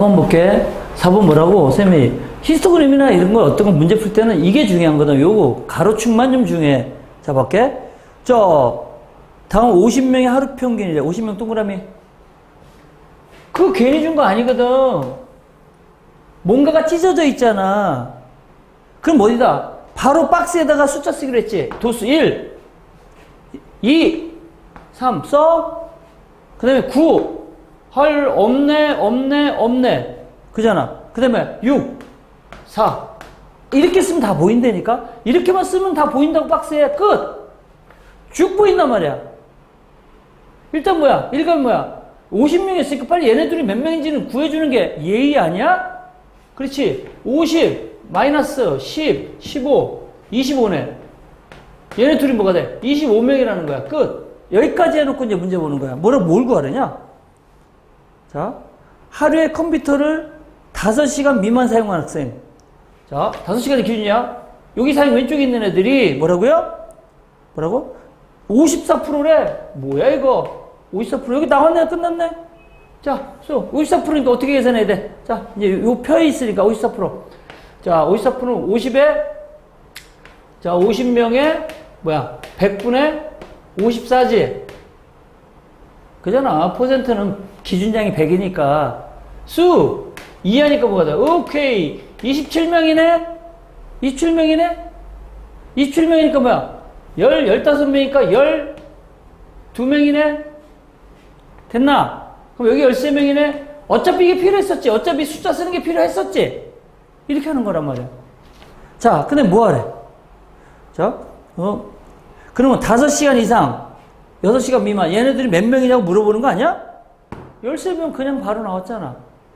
4번 볼게. 4번 뭐라고? 쌤이 히스토그램이나 이런 거 어떤 거 문제 풀 때는 이게 중요한 거든. 요거 가로축만 좀 중요해. 자, 볼게. 저 다음 50명의 하루 평균이래. 50명 동그라미. 그거 괜히 준 거 아니거든. 뭔가가 찢어져 있잖아. 그럼 어디다? 바로 박스에다가 숫자 쓰기로 했지. 도수 1, 2, 3 써. 그 다음에 9. 헐, 없네, 없네, 없네. 그잖아. 그 다음에 6, 4. 이렇게 쓰면 다 보인다니까? 이렇게만 쓰면 다 보인다고 박스에 끝! 쭉 보인단 말이야. 일단 뭐야? 일간 뭐야? 50명 있으니까 빨리 얘네들이 몇 명인지는 구해주는 게 예의 아니야? 그렇지. 50, 마이너스 10, 15, 25네. 얘네 둘이 뭐가 돼? 25명이라는 거야. 끝. 여기까지 해놓고 이제 문제 보는 거야. 뭐라, 뭘 구하느냐? 자, 하루에 컴퓨터를 5시간 미만 사용하는 학생. 자, 5시간이 기준이야. 여기 사용 왼쪽에 있는 애들이 뭐라고요? 뭐라고? 54%래. 뭐야, 이거? 54% 여기 나왔네, 끝났네? 자, 수 54%니까 어떻게 계산해야 돼? 자, 이제 요 표에 있으니까 54%. 자, 54%는 50에, 자, 50명에, 뭐야, 100분의 54지. 그잖아. 퍼센트는 기준량이 100이니까. 수! 이하니까 뭐가 돼? 오케이. 27명이네? 27명이네? 27명이니까 뭐야? 10, 15명이니까 12명이네? 됐나? 그럼 여기 13명이네? 어차피 이게 필요했었지. 어차피 숫자 쓰는 게 필요했었지. 이렇게 하는 거란 말이야. 자, 근데 뭐 하래? 자, 어? 그러면 5시간 이상, 6시간 미만, 얘네들이 몇 명이냐고 물어보는 거 아니야? 13명 그냥 바로 나왔잖아.